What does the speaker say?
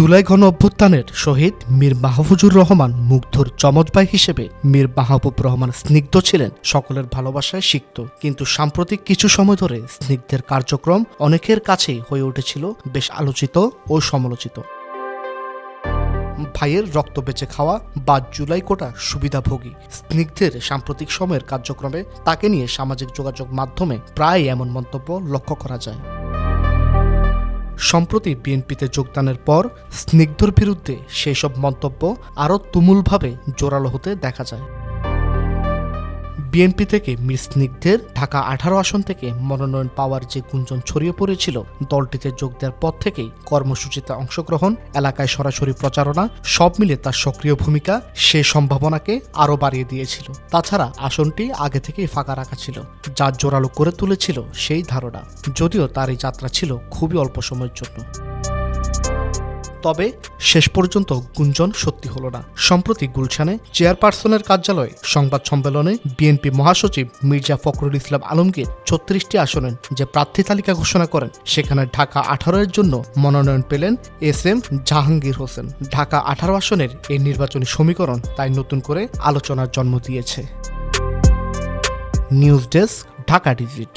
জুলাই গণ অভ্যুত্থানের শহীদ মীর মাহফুজুর রহমান মুগ্ধর চমৎবাই হিসেবে মীর মাহবুব রহমান স্নিগ্ধ ছিলেন। সকলের ভালোবাসায় সিক্ত। কিন্তু সাম্প্রতিক কিছু সময় ধরে স্নিগ্ধের কার্যক্রম অনেকের কাছেই হয়ে উঠেছিল বেশ আলোচিত ও সমালোচিত। ভাইয়ের রক্ত বেঁচে খাওয়া বা জুলাই কোটা সুবিধাভোগী। স্নিগ্ধের সাম্প্রতিক সময়ের কার্যক্রমে তাকে নিয়ে সামাজিক যোগাযোগ মাধ্যমে প্রায় এমন মন্তব্য লক্ষ্য করা যায়। সম্প্রতি বিএনপিতে যোগদানের পর স্নিগ্ধর বিরুদ্ধে সেই সব মন্তব্য আরও তুমুলভাবে জোরালো হতে দেখা যায়। বিএনপি থেকে মির ঢাকা আঠারো আসন থেকে মনোনয়ন পাওয়ার যে গুঞ্জন ছড়িয়ে পড়েছিল, দলটিতে যোগ দেওয়ার পর থেকেই কর্মসূচিতে অংশগ্রহণ, এলাকায় সরাসরি প্রচারণা, সব মিলে তার সক্রিয় ভূমিকা সে সম্ভাবনাকে আরও বাড়িয়ে দিয়েছিল। তাছাড়া আসনটি আগে থেকেই ফাঁকা রাখা ছিল, যা জোরালো করে তুলেছিল সেই ধারণা, যদিও তার এই যাত্রা ছিল খুবই অল্প সময়ের জন্য। তবে শেষ পর্যন্ত গুঞ্জন সত্যি হলো না। সম্প্রতি গুলশানে চেয়ারপারসনের কার্যালয়ে সংবাদ সম্মেলনে বিএনপি মহাসচিব মির্জা ফখরুল ইসলাম আলমগীর ছত্রিশটি আসনের যে প্রার্থী তালিকা ঘোষণা করেন, সেখানে ঢাকা আঠারো এর জন্য মনোনয়ন পেলেন এস এম জাহাঙ্গীর হোসেন। ঢাকা আঠারো আসনের এই নির্বাচনী সমীকরণ তাই নতুন করে আলোচনার জন্ম দিয়েছে। News desk, Dhaka digit.